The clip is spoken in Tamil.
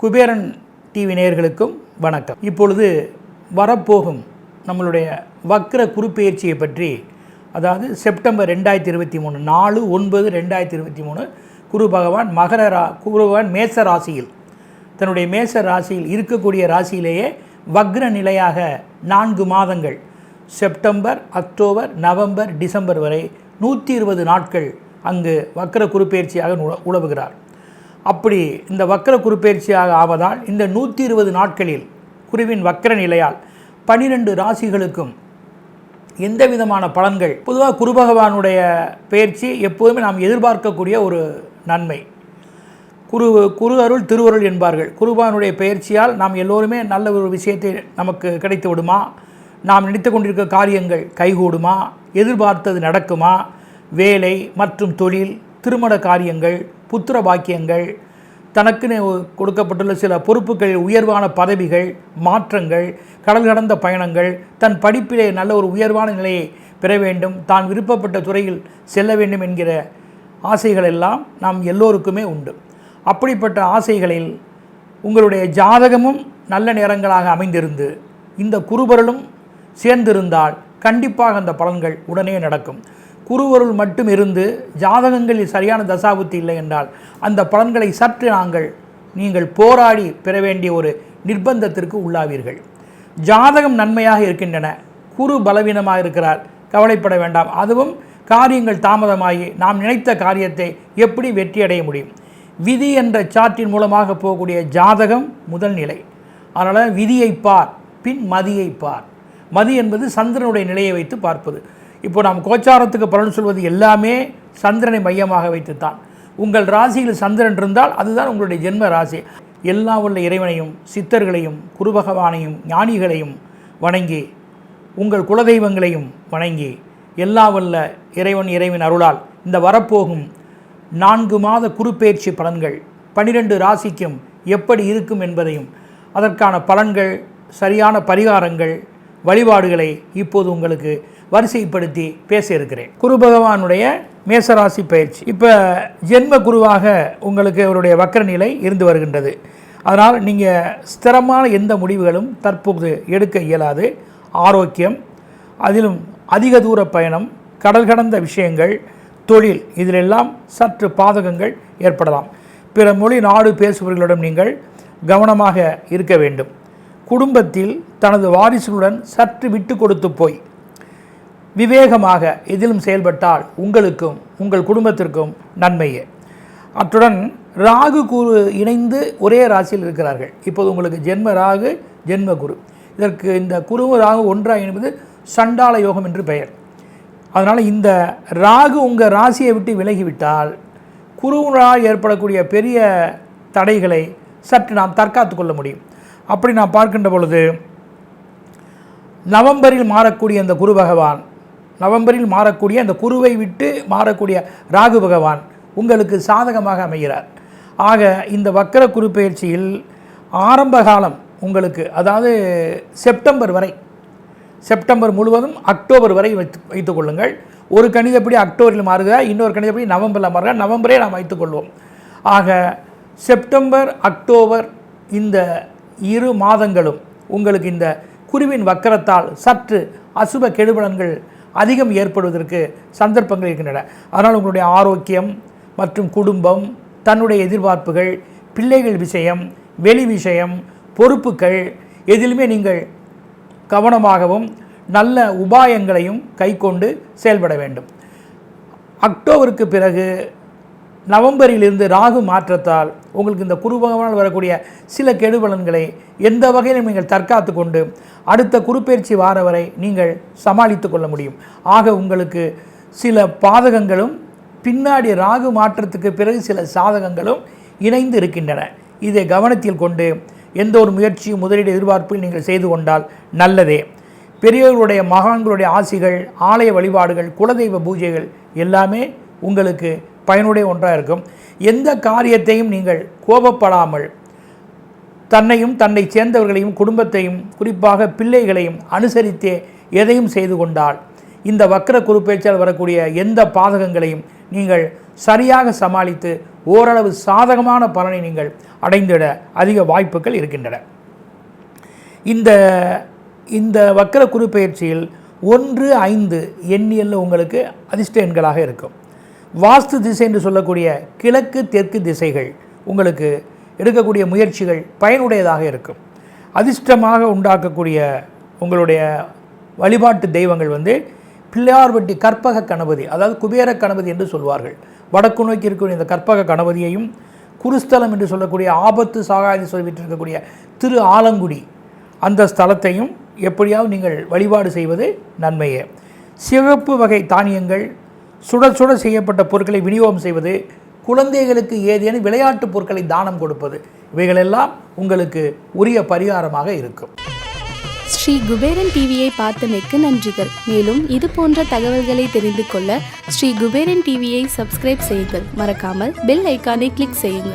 குபேரன் டிவி நேயர்களுக்கும் வணக்கம். இப்பொழுது வரப்போகும் நம்மளுடைய வக்ர குறுப்பெயர்ச்சியை பற்றி அதாவது செப்டம்பர் ரெண்டாயிரத்தி இருபத்தி மூணு நாலு ஒன்பது ரெண்டாயிரத்தி இருபத்தி மூணு குரு பகவான் மகர ரா குரு பகவான் மேச ராசியில் தன்னுடைய மேச ராசியில் இருக்கக்கூடிய ராசியிலேயே வக்ர நிலையாக நான்கு மாதங்கள் செப்டம்பர் அக்டோபர் நவம்பர் டிசம்பர் வரை நூற்றி இருபது நாட்கள் அங்கு வக்கர குருப்பெயர்ச்சியாக உல உழவுகிறார். அப்படி இந்த வக்கர குருப்பெயர்ச்சியாக ஆவதால் இந்த நூற்றி இருபது நாட்களில் குருவின் வக்கர நிலையால் பனிரெண்டு ராசிகளுக்கும் எந்த விதமான பலன்கள்? பொதுவாக குரு பகவானுடைய பயிற்சி எப்போதுமே நாம் எதிர்பார்க்கக்கூடிய ஒரு நன்மை. குரு குரு அருள் திருவருள் என்பார்கள். குருபானுடைய பயிற்சியால் நாம் எல்லோருமே நல்ல ஒரு விஷயத்தை நமக்கு கிடைத்து விடுமா? நாம் நினைத்து கொண்டிருக்க காரியங்கள் கைகூடுமா? எதிர்பார்த்தது நடக்குமா? வேலை மற்றும் தொழில் திருமண காரியங்கள் புத்திர பாக்கியங்கள் தனக்குன்னு கொடுக்கப்பட்டுள்ள சில பொறுப்புகளில் உயர்வான பதவிகள் மாற்றங்கள் கடல் கடந்த பயணங்கள் தன் படிப்பிலே நல்ல ஒரு உயர்வான நிலையை பெற வேண்டும் தான் விருப்பப்பட்ட துறையில் செல்ல வேண்டும் என்கிற ஆசைகள் எல்லாம் நாம் எல்லோருக்குமே உண்டு. அப்படிப்பட்ட ஆசைகளில் உங்களுடைய ஜாதகமும் நல்ல நேரங்களாக அமைந்திருந்து இந்த குருபரலும் சேர்ந்திருந்தால் கண்டிப்பாக அந்த பலன்கள் உடனே நடக்கும். குருவருள் மட்டும் இருந்து ஜாதகங்களில் சரியான தசாபுத்தி இல்லை என்றால் அந்த பலன்களை சற்று நாங்கள் நீங்கள் போராடி பெற வேண்டிய ஒரு நிர்பந்தத்திற்கு உள்ளாவீர்கள். ஜாதகம் நன்மையாக இருக்கின்றன. குரு பலவீனமாக இருக்கிறார். கவலைப்பட வேண்டாம். அதுவும் காரியங்கள் தாமதமாகி நாம் நினைத்த காரியத்தை எப்படி வெற்றியடைய முடியும்? விதி என்ற சாற்றின் மூலமாக போகக்கூடிய ஜாதகம் முதல் நிலை. அதனால் விதியை பார் பின் மதியை பார். மதி என்பது சந்திரனுடைய நிலையை வைத்து பார்ப்பது. இப்போ நாம் கோச்சாரத்துக்கு பலன் சொல்வது எல்லாமே சந்திரனை மையமாக வைத்துத்தான். உங்கள் ராசியில் சந்திரன் இருந்தால் அதுதான் உங்களுடைய ஜென்ம ராசி. எல்லா உள்ள இறைவனையும் சித்தர்களையும் குருபகவானையும் ஞானிகளையும் வணங்கி உங்கள் குலதெய்வங்களையும் வணங்கி எல்லா வல்ல இறைவன் இறைவன் அருளால் இந்த வரப்போகும் நான்கு மாத குறுப்பெயர்ச்சி பலன்கள் பனிரெண்டு ராசிக்கும் எப்படி இருக்கும் என்பதையும் அதற்கான பலன்கள் சரியான பரிகாரங்கள் வழிபாடுகளை இப்போது உங்களுக்கு வரிசைப்படுத்தி பேச இருக்கிறேன் குரு பகவானுடைய மேசராசி பயிற்சி. இப்போ ஜென்ம குருவாக உங்களுக்கு அவருடைய வக்கர நிலை இருந்து வருகின்றது. அதனால் நீங்கள் ஸ்திரமான எந்த முடிவுகளும் தற்போது எடுக்க இயலாது. ஆரோக்கியம் அதிலும் அதிக தூர பயணம் கடல் கடந்த விஷயங்கள் தொழில் இதிலெல்லாம் சற்று பாதகங்கள் ஏற்படலாம். பிற மொழி நாடு பேசுபவர்களிடம் நீங்கள் கவனமாக இருக்க வேண்டும். குடும்பத்தில் தனது வாரிசுகளுடன் சற்று விட்டு கொடுத்து போய். விவேகமாக எதிலும் செயல்பட்டால் உங்களுக்கும் உங்கள் குடும்பத்திற்கும் நன்மையே. அத்துடன் ராகு குரு இணைந்து ஒரே ராசியில் இருக்கிறார்கள். இப்போது உங்களுக்கு ஜென்ம ராகு ஜென்ம குரு. இதற்கு இந்த குரு ராகு ஒன்றாக இணைப்பது சண்டாள யோகம் என்று பெயர். அதனால் இந்த ராகு உங்கள் ராசியை விட்டு விலகிவிட்டால் குருவினால் ஏற்படக்கூடிய பெரிய தடைகளை சற்று நாம் தற்காத்து கொள்ள முடியும். அப்படி நான் பார்க்கின்ற பொழுது நவம்பரில் மாறக்கூடிய அந்த குரு பகவான் நவம்பரில் மாறக்கூடிய அந்த குருவை விட்டு மாறக்கூடிய ராகு பகவான் உங்களுக்கு சாதகமாக அமைகிறார். ஆக இந்த வக்கர குரு பயிற்சியில் ஆரம்ப காலம் உங்களுக்கு அதாவது செப்டம்பர் வரை செப்டம்பர் முழுவதும் அக்டோபர் வரை வைத்து வைத்துக் கொள்ளுங்கள். ஒரு கணிதப்படி அக்டோபரில் மாறுகிறார் இன்னொரு கணிதப்படி நவம்பரில் மாறுகிறார் நவம்பரே நாம் வைத்துக்கொள்வோம் ஆக செப்டம்பர் அக்டோபர் இந்த இரு மாதங்களும் உங்களுக்கு இந்த குருவின் வக்கரத்தால் சற்று அசுப கெடுபலன்கள் அதிகம் ஏற்படுவதற்கு சந்தர்ப்பங்கள் இருக்கின்றன. அதனால் உங்களுடைய ஆரோக்கியம் மற்றும் குடும்பம் தன்னுடைய எதிர்பார்ப்புகள் பிள்ளைகள் விஷயம் வெளி விஷயம் பொறுப்புகள் எதிலுமே நீங்கள் கவனமாகவும் நல்ல உபாயங்களையும் கைக்கொண்டு செயல்பட வேண்டும். அக்டோபருக்கு பிறகு நவம்பரிலிருந்து ராகு மாற்றத்தால் உங்களுக்கு இந்த குரு பகவானால் வரக்கூடிய சில கெடுபலன்களை எந்த வகையிலும் நீங்கள் தற்காத்து கொண்டு அடுத்த குருப்பெயர்ச்சி வார வரை நீங்கள் சமாளித்து கொள்ள முடியும். ஆக உங்களுக்கு சில பாதகங்களும் பின்னாடி ராகு மாற்றத்துக்கு பிறகு சில சாதகங்களும் இணைந்து இருக்கின்றன. இதை கவனத்தில் கொண்டு எந்த ஒரு முயற்சியும் முதலீடு எதிர்பார்ப்பில் நீங்கள் செய்து கொண்டால் நல்லதே. பெரியவர்களுடைய மகான்களுடைய ஆசிகள் ஆலய வழிபாடுகள் குலதெய்வ பூஜைகள் எல்லாமே உங்களுக்கு பயனுடைய ஒன்றாக இருக்கும். எந்த காரியத்தையும் நீங்கள் கோபப்படாமல் தன்னையும் தன்னை சேர்ந்தவர்களையும் குடும்பத்தையும் குறிப்பாக பிள்ளைகளையும் அனுசரித்தே எதையும் செய்து கொண்டால் இந்த வக்கர குருப்பெயர்ச்சியால் வரக்கூடிய எந்த பாதகங்களையும் நீங்கள் சரியாக சமாளித்து ஓரளவு சாதகமான பலனை நீங்கள் அடைந்திட அதிக வாய்ப்புகள் இருக்கின்றன. இந்த இந்த வக்கர குருப்பெயர்ச்சியில் ஒன்று ஐந்து எண்ணியல்ல உங்களுக்கு அதிர்ஷ்ட எண்களாக இருக்கும். வாஸ்து திசை என்று சொல்லக்கூடிய கிழக்கு தெற்கு திசைகள் உங்களுக்கு எடுக்கக்கூடிய முயற்சிகள் பயனுடையதாக இருக்கும். அதிர்ஷ்டமாக உண்டாக்கக்கூடிய உங்களுடைய வழிபாட்டு தெய்வங்கள் வந்து பிள்ளையார்பட்டி கற்பக கணபதி அதாவது குபேர கணபதி என்று சொல்வார்கள். வடக்கு நோக்கி இருக்கக்கூடிய இந்த கற்பக கணபதியையும் குருஸ்தலம் என்று சொல்லக்கூடிய ஆபத்து சாகாதி சொல்லிவிட்டிருக்கக்கூடிய திரு ஆலங்குடி அந்த ஸ்தலத்தையும் எப்படியாவது நீங்கள் வழிபாடு செய்வது நன்மையே. சிவப்பு வகை தானியங்கள் சுட சுட செய்யப்பட்ட பொருட்களை விநியோகம் செய்வது குழந்தைகளுக்கு ஏதேனும் விளையாட்டுப் பொருட்களை தானம் கொடுப்பது இவைகளெல்லாம் உங்களுக்கு உரிய பரிகாரமாக இருக்கும். ஸ்ரீ குபேரன் டிவியை பார்த்தமைக்கு நன்றிகள். மேலும் இது போன்ற தகவல்களை தெரிந்து கொள்ள ஸ்ரீ குபேரன் டிவியை சப்ஸ்கிரைப் செய்யுங்கள். மறக்காமல் பெல் ஐக்கானை கிளிக் செய்யுங்கள்.